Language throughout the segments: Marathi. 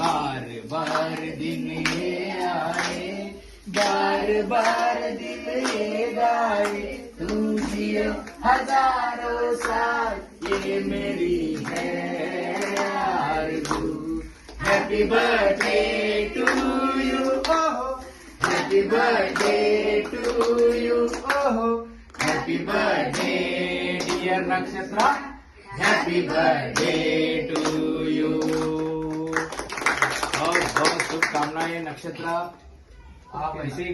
बार बार दिन ये आए, बार बार दिन ये गाए। तू जिए हज़ारों साल, ये मेरी है आरज़ू। हैप्पी बर्थडे टू यू ओहो। हैप्पी बर्थडे टू यू ओहो। Happy birthday dear Nakshatra. Happy birthday to you शुभकामनाएं नक्षत्रा. आप ऐसे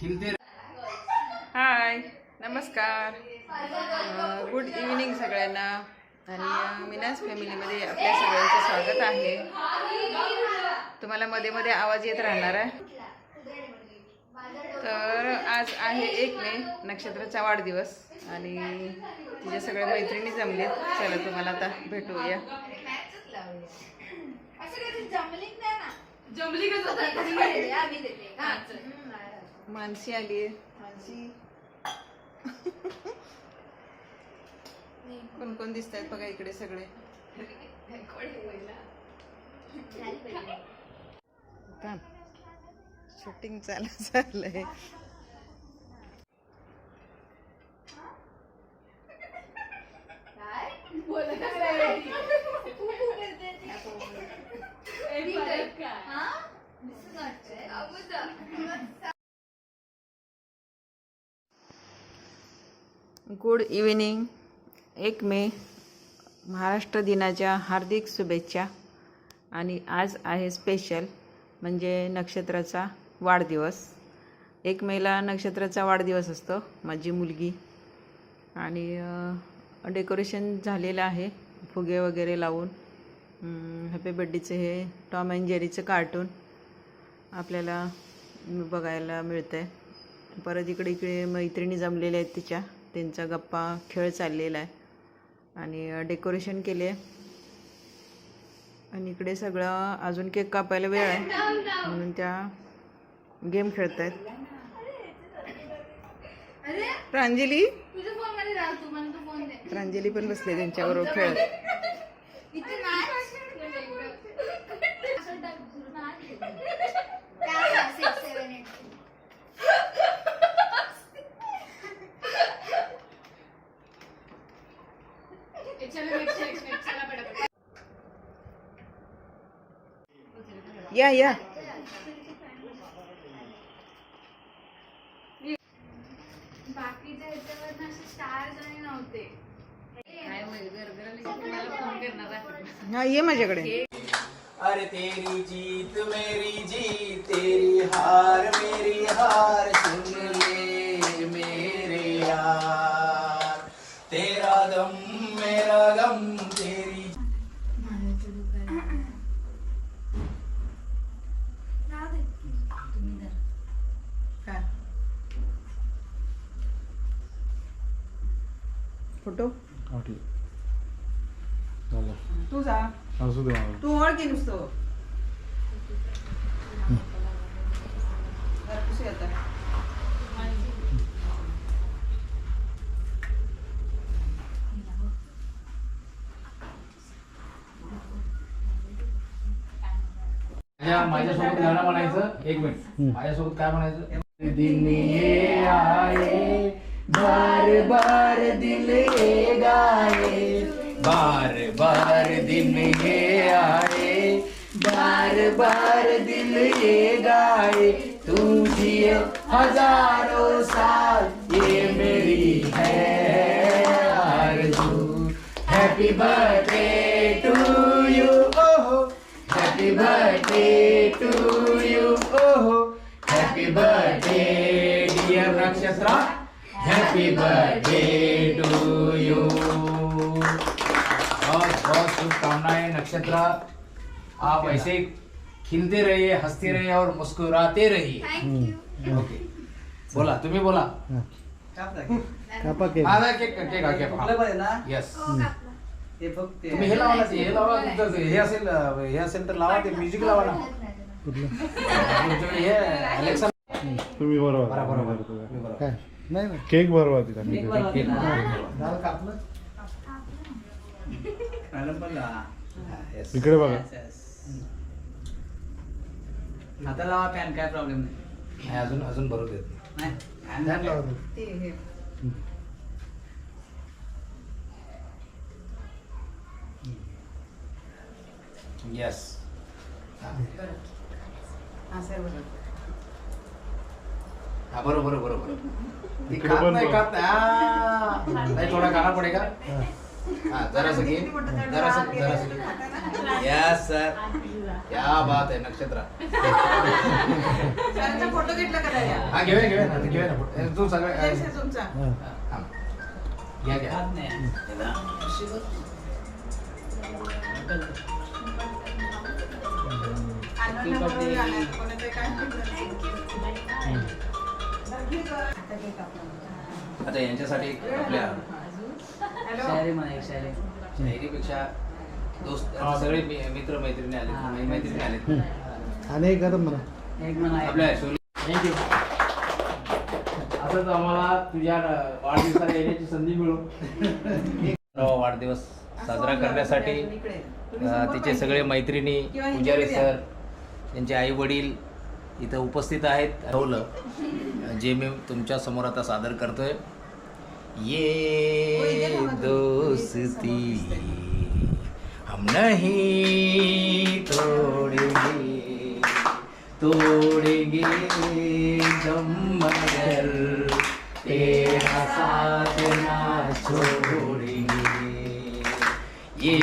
खिलते हाय नमस्कार. गुड इव्हिनिंग सगळ्यांना. आणि अ, मीनाज फॅमिलीमध्ये आपल्या सगळ्यांचं स्वागत आहे. तुम्हाला मध्ये मध्ये आवाज येत राहणार आहे. तर आज आहे एक मे नक्षत्राचा वाढदिवस. आणि तिच्या सगळ्या मैत्रिणी जमलेत. चला तुम्हाला आता भेटूया. जमली कसं आम्ही देते. हा चल. मानसी आली मानसी. कोण कोण दिसत आहेत बघा इकडे सगळे. शूटिंग चालू चाललंय काय? बोलत नाही. खूप करते ती. मी तर- हा? दिसून वाटतंय. अबूचा. गुड इव्हिनिंग एक मे महाराष्ट्र दिनाच्या हार्दिक शुभेच्छा. आणि आज आहे स्पेशल म्हणजे नक्षत्राचा वाढदिवस. एक मेला नक्षत्राचा वाढदिवस असतो माझी मुलगी. आणि डेकोरेशन झालेलं आहे फुगे वगैरे लावून. हॅपी बड्डेचं हे टॉम अँड जेरीचं कार्टून आपल्याला बघायला मिळतं आहे परत इकडे इकडे मैत्रिणी जमलेल्या आहेत तिच्या. त्यांचा गप्पा खेळ चाललेला आहे. आणि डेकोरेशन केले आहे आणि इकडे सगळं अजून केक कापायला वेळ आहे. म्हणून त्या गेम खेळत आहेत प्रांजली प्रांजली पण बसले त्यांच्याबरोबर खेळत. या या। बाकीच्या ह्याच्यावर असे स्टार्स आणि नव्हते. हा ये माझ्याकडे. अरे तेरी जीत मेरी जीत तेरी हार मेरी हार सुन ले मेरे यार. फोटो? हा ठीक झालं. तू जा. असू दे मला तू ओळखी नुसतं. आता माझ्या माझ्यासोबत गाणं म्हणायचं एक मिनिट. माझ्यासोबत काय म्हणायचं? दिन ये आए बार बार दिल ये गाए। बार बार दिन ये आए। बार बार दिल ये गाए। तू जिए हज़ारों साल ये मेरी है आरज़ू। हैप्पी बर्थडे टू यू ओहो। Happy birthday to you. Oh, happy birthday, dear Nakshatra. Happy birthday to you. बहुत बहुत शुभकामनाएं नक्षत्रा। आप ऐसे खिलते रहिए हंसते रहिए और मुस्कुराते रहिए। ओके। बोला तुम्ही बोला? कापा केक माझा केक केक हा, केक हा. येस तुम्ही हे लावा ना ते, हे लावा तुमचं ते, हे असेल अं, हे असेल तर लावा ते म्युझिक लावा ना. कुठलं? तुमच्याकडे हे अलेक्सा तुम्ही बरोबर. बरोबर, बरोबर. बरोबर. तुम्ही बरोबर. काय? नाही नाही. केक बरोबर तिला. मी केक देतो. झालं कापलं? इकडे बघा. आता लावा पॅन काय प्रॉब्लेम नाही. नाही अजून अजून भरू देत नाही. लावा. तू. येस हा बरोबर बरोबर. ती इकडे खात नाही. खात नाही. आ, नाही थोडा खाना पडेगा हा. हाँ जरा सा घे जरा सा जरा सा यस सर क्या बात आहे नक्षत्र. फोटो घेतला का दादा? हा घेऊया घेऊया ना घेऊया ना तू सगळं तुमचा हा. हा. घ्या घ्या. आल्या. कोणाचं काय आता यांच्यासाठी आपल्या हॅलो शायरी म्हणा एक शायरी. शायरीपेक्षा दोस्त सगळे मित्र मैत्रिणी आले हा. मैत्रिणी आले आणि एक गरम म्हणा. एक म्हणा. आपल्या थँक्यू असंच आम्हाला तुझ्या वाढदिवसाला येण्याची संधी मिळू. वाढदिवस साजरा करण्यासाठी तिचे सगळे मैत्रिणी पुजारी सर त्यांचे आई वडील इथं उपस्थित आहेत ठेवलं जे मी तुमच्यासमोर आता सादर करतोय. ये दोस्ती हम नहीं तोड़ेंगे तोड़ेंगे दम मगर तेरा साथ ना छोड़ेंगे। ये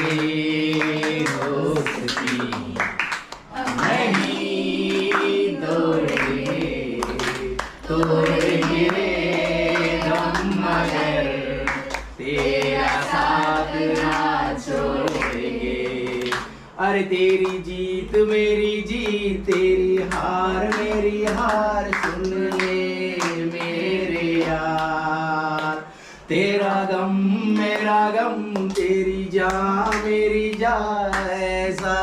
दोस्ती तेरी जीत, मेरी जीत, तेरी हार, मेरी हार सुन ले मेरे यार। तेरा गम, मेरा गम, तेरी जा मेरी जा ऐसा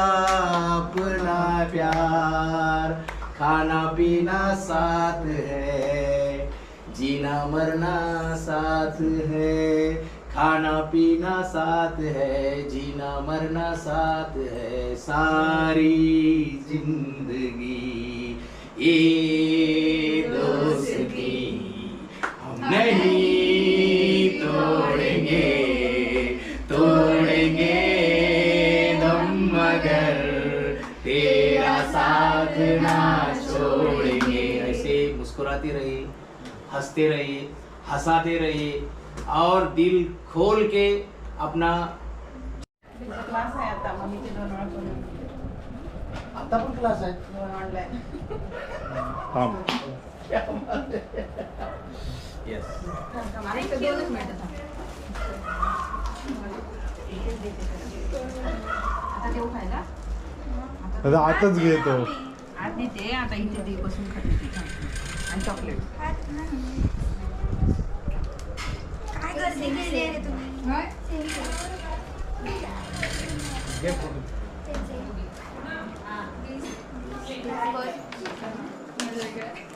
अपना प्यार। खाना पीना साथ है, जीना मरना साथ है खाना पीना साथ है, जीना मरना साथ है, सारी ज़िंदगी ये दोस्ती हम नहीं तोड़ेंगे तोड़ेंगे दम मगर तेरा साथ ना छोड़ेंगे। ऐसे मुस्कुराते रहिए, हँसते रहिए, हंसाते रहिए और दिल खोल के अपना क्लास आहे आता मम्मीचे दोन आता पण क्लास आहे. दोन ऑनलाईन येस दोनच मिनिटं. आता देऊ खायला? आता आताच घेतो. आज देते आता इथे दे बसून खाते. आणि चॉकलेट. काय गर्दी